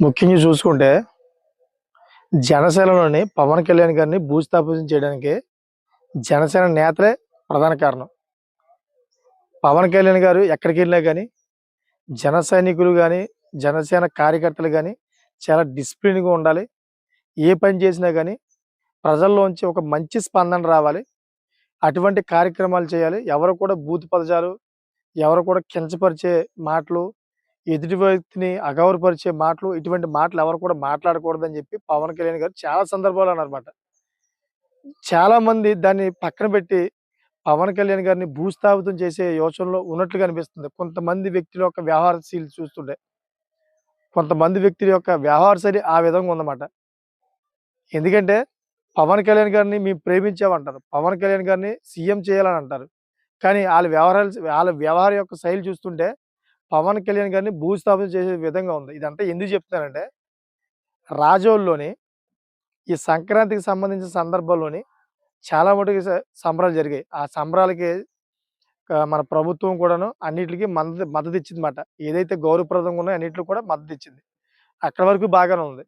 ముఖ్యంగా చూసుకుంటే జనసేనలోని పవన్ కళ్యాణ్ గారిని భూస్థాపితం చేయడానికి జనసేన నేతలే ప్రధాన కారణం. పవన్ కళ్యాణ్ గారు ఎక్కడికి వెళ్ళినా కానీ జన సైనికులు కానీ జనసేన కార్యకర్తలు కానీ చాలా డిసిప్లిన్గా ఉండాలి. ఏ పని చేసినా కానీ ప్రజల్లోంచి ఒక మంచి స్పందన రావాలి. అటువంటి కార్యక్రమాలు చేయాలి. ఎవరు కూడా బూత్ పదజాలు ఎవరు కూడా కించపరిచే మాటలు ఎదుటి వ్యక్తిని అగౌరపరిచే మాటలు ఇటువంటి మాటలు ఎవరు కూడా మాట్లాడకూడదని చెప్పి పవన్ కళ్యాణ్ గారు చాలా సందర్భాలు అన్నారన్నమాట. చాలా మంది దాన్ని పక్కన పెట్టి పవన్ కళ్యాణ్ గారిని భూస్థాపితం చేసే యోచనలో ఉన్నట్లుగా అనిపిస్తుంది కొంతమంది వ్యక్తుల యొక్క వ్యవహార శైలి చూస్తుంటే కొంతమంది వ్యక్తుల యొక్క వ్యవహార శైలి ఆ విధంగా ఉందన్నమాట. ఎందుకంటే పవన్ కళ్యాణ్ గారిని మేము ప్రేమించామంటారు. పవన్ కళ్యాణ్ గారిని సీఎం చేయాలని అంటారు. కానీ వాళ్ళ వ్యవహారాలు వాళ్ళ వ్యవహార యొక్క శైలి చూస్తుంటే పవన్ కళ్యాణ్ గారిని భూస్థాపన చేసే విధంగా ఉంది. ఇదంతా ఎందుకు చెప్తున్నానంటే రాజోల్లోని ఈ సంక్రాంతికి సంబంధించిన సందర్భంలోని చాలా మటుకు సంబరాలు జరిగాయి. ఆ సంబరాలకి మన ప్రభుత్వం కూడాను అన్నిటికి మద్దతు మద్దతు ఇచ్చిందన్నమాట మాట ఏదైతే గౌరవప్రదంగా ఉన్నాయో అన్నింటికి కూడా మద్దతు ఇచ్చింది అక్కడ వరకు బాగానే ఉంది.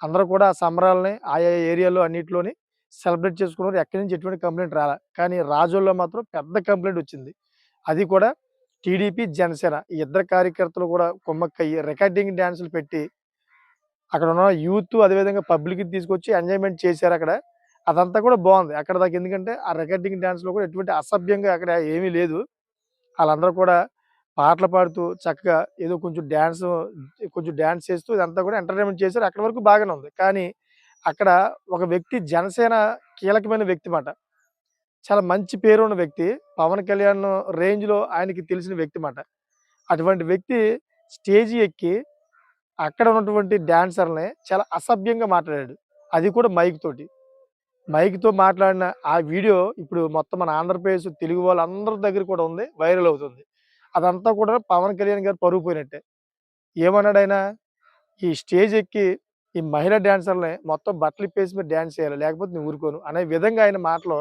అందరూ కూడా ఆ సంబరాలని ఆయా ఏరియాలో అన్నిటిలోని సెలబ్రేట్ చేసుకున్నారు. ఎక్కడి నుంచి ఎటువంటి కంప్లైంట్ రాలే. కానీ రాజోల్లో మాత్రం పెద్ద కంప్లైంట్ వచ్చింది. అది కూడా టీడీపీ జనసేన ఈ ఇద్దరు కార్యకర్తలు కూడా కుమ్మక్కయ్యి రికార్డింగ్ డ్యాన్సులు పెట్టి అక్కడ ఉన్న యూత్ అదేవిధంగా పబ్లిక్ తీసుకొచ్చి ఎంజాయ్మెంట్ చేశారు అక్కడ. అదంతా కూడా బాగుంది. అక్కడ దాకా ఎందుకంటే ఆ రికార్డింగ్ డ్యాన్స్లో కూడా ఎటువంటి అసభ్యంగా అక్కడ ఏమీ లేదు. వాళ్ళందరూ కూడా పాటలు పాడుతూ చక్కగా ఏదో కొంచెం డ్యాన్స్ కొంచెం డ్యాన్స్ చేస్తూ ఇదంతా కూడా ఎంటర్టైన్మెంట్ చేశారు. అక్కడ వరకు బాగానే ఉంది. కానీ అక్కడ ఒక వ్యక్తి జనసేన కీలకమైన వ్యక్తి మాట. చాలా మంచి పేరు ఉన్న వ్యక్తి. పవన్ కళ్యాణ్ రేంజ్లో ఆయనకి తెలిసిన వ్యక్తి మాట. అటువంటి వ్యక్తి స్టేజ్ ఎక్కి అక్కడ ఉన్నటువంటి డ్యాన్సర్ని చాలా అసభ్యంగా మాట్లాడాడు. అది కూడా మైక్ తోటి. మైక్తో మాట్లాడిన ఆ వీడియో ఇప్పుడు మొత్తం మన ఆంధ్రప్రదేశ్ తెలుగు వాళ్ళందరి దగ్గర కూడా ఉంది వైరల్ అవుతుంది. అదంతా కూడా పవన్ కళ్యాణ్ గారు పరుగు పోయినట్టే. ఏమన్నాడు ఆయన ఈ స్టేజ్ ఎక్కి ఈ మహిళా డ్యాన్సర్లని మొత్తం బట్టలు ఇప్పేసి మీరు డాన్స్ చేయాలి లేకపోతే నేను ఊరుకోను అనే విధంగా ఆయన మాటలో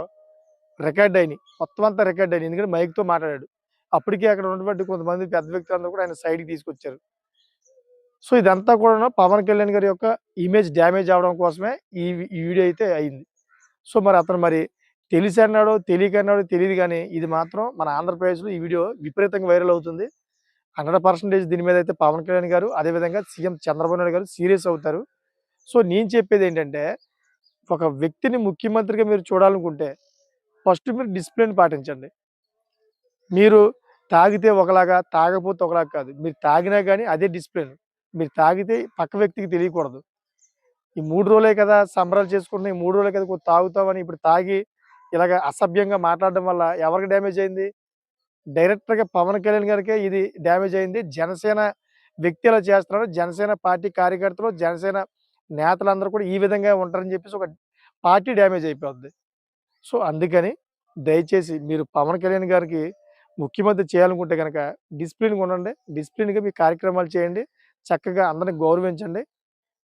రికార్డ్ అయినాయి. మొత్తం అంతా రికార్డ్ అయినాయి. ఎందుకంటే మైక్తో మాట్లాడాడు. అప్పటికే అక్కడ ఉన్నటువంటి కొంతమంది పెద్ద వ్యక్తులందరూ కూడా ఆయన సైడ్కి తీసుకొచ్చారు. సో ఇదంతా కూడా పవన్ కళ్యాణ్ గారి యొక్క ఇమేజ్ డ్యామేజ్ అవడం కోసమే ఈ ఈ వీడియో అయితే అయింది. సో మరి అతను మరి తెలిసి అన్నాడో తెలియక అన్నాడో తెలియదు కానీ ఇది మాత్రం మన ఆంధ్రప్రదేశ్లో ఈ వీడియో విపరీతంగా వైరల్ అవుతుంది. హండ్రెడ్ పర్సెంటేజ్ దీని మీద అయితే పవన్ కళ్యాణ్ గారు అదేవిధంగా సీఎం చంద్రబాబు నాయుడు గారు సీరియస్ అవుతారు. సో నేను చెప్పేది ఏంటంటే ఒక వ్యక్తిని ముఖ్యమంత్రిగా మీరు చూడాలనుకుంటే ఫస్ట్ మీరు డిసిప్లిన్ పాటించండి. మీరు తాగితే ఒకలాగా తాగకపోతే ఒకలాగా కాదు. మీరు తాగినా కానీ అదే డిసిప్లిన్. మీరు తాగితే పక్క వ్యక్తికి తెలియకూడదు. ఈ మూడు రోజులే కదా సంబరాలు చేసుకుంటున్నాయి మూడు రోజులే కదా తాగుతామని ఇప్పుడు తాగి ఇలాగ అసభ్యంగా మాట్లాడడం వల్ల ఎవరికి డ్యామేజ్ అయింది? డైరెక్టర్గా పవన్ కళ్యాణ్ గారికే ఇది డ్యామేజ్ అయింది. జనసేన వ్యక్తి ఇలా చేస్తున్నాడు జనసేన పార్టీ కార్యకర్తలు జనసేన నేతలందరూ కూడా ఈ విధంగా ఉంటారని చెప్పేసి ఒక పార్టీ డ్యామేజ్ అయిపోద్ది. సో అందుకని దయచేసి మీరు పవన్ కళ్యాణ్ గారికి ముఖ్యమంత్రి చేయాలనుకుంటే కనుక డిసిప్లిన్గా ఉండండి. డిసిప్లిన్గా మీ కార్యక్రమాలు చేయండి. చక్కగా అందరిని గౌరవించండి.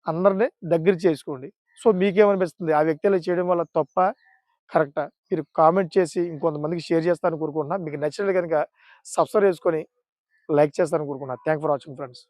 అందరిని దగ్గర చేసుకోండి. సో మీకేమనిపిస్తుంది? ఆ వ్యక్తులు చేయడం వల్ల తప్ప కరెక్టా? మీరు కామెంట్ చేసి ఇంకొంతమందికి షేర్ చేస్తారని కోరుకుంటున్నా. మీకు నచ్చినట్లు కనుక సబ్స్క్రైబ్ చేసుకొని లైక్ చేస్తారని కోరుకుంటున్నా. Thank for watching friends.